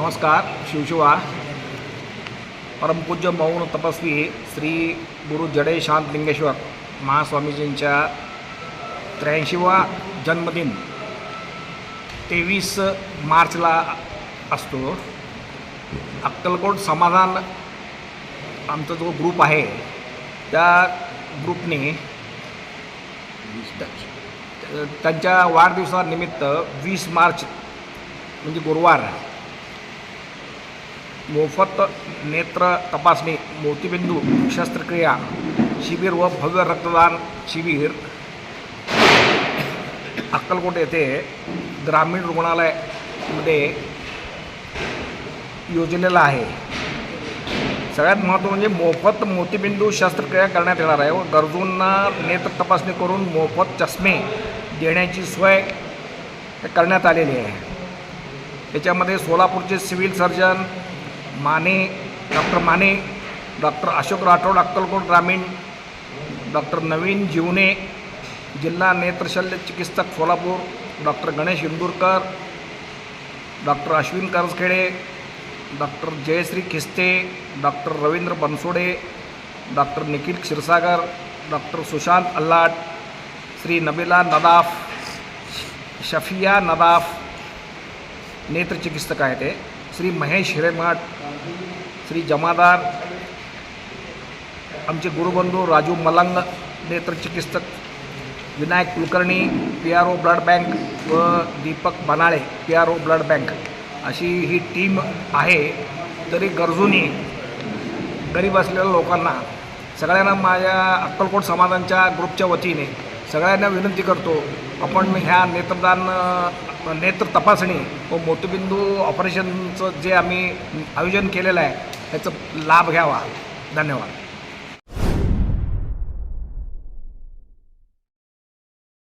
नमस्कार शिवशिवा. परमपूज्य मौन तपस्वी श्री गुरु जडे शांत लिंगेश्वर महास्वामीजींच्या त्र्याऐंशीवा जन्मदिन तेवीस मार्चला असतो. अक्कलकोट समाधान आमचा जो ग्रुप आहे त्या ग्रुपने त्यांच्या वाढदिवसानिमित्त वीस मार्च म्हणजे गुरुवार मोफत नेत्र तपासणी मोतीबिंदू शस्त्रक्रिया शिबिर व भव्य रक्तदान शिबिर. अक्कलकोट येथे ग्रामीण रुग्णालयामध्ये योजलेलं आहे. सगळ्यात महत्त्व म्हणजे मोफत मोतीबिंदू शस्त्रक्रिया करण्यात येणार आहे व गरजूंना नेत्र तपासणी करून मोफत चष्मे देण्याची सोय करण्यात आलेली आहे. त्याच्यामध्ये सोलापूरचे civil surgeon Mane doctor Mane doctor Ashok Rathod Akkalkot ग्रामीण डॉक्टर नवीन जीवने जिल्हा नेत्रशल्य चिकित्सक Solapur doctor Ganesh Indurkar doctor Ashwin Karaskhede doctor Jayashree Khiste doctor Ravindra Bansode doctor Nikhil Kshirsagar doctor Sushant Allat Shri Nabila Nadaf Shafiya Nadaf नेत्रचिकित्सक आहे ते श्री महेश हिरेमठ श्री जमादार आमचे गुरुबंधू Raju Malang नेत्रचिकित्सक Vinayak Kulkarni P R O blood bank व Deepak Banale P R O blood bank. अशी ही team आहे तरी गरजूनी गरीब असलेल्या लोकांना सगळ्यांना माझ्या अक्कलकोट समाजांच्या ग्रुपच्या वतीने सगळ्यांना विनंती करतो आपण ह्या नेत्रदान नेत्र तपासणी व मोतीबिंदू ऑपरेशनचं जे आम्ही आयोजन केलेलं आहे त्याचा लाभ घ्यावा. धन्यवाद.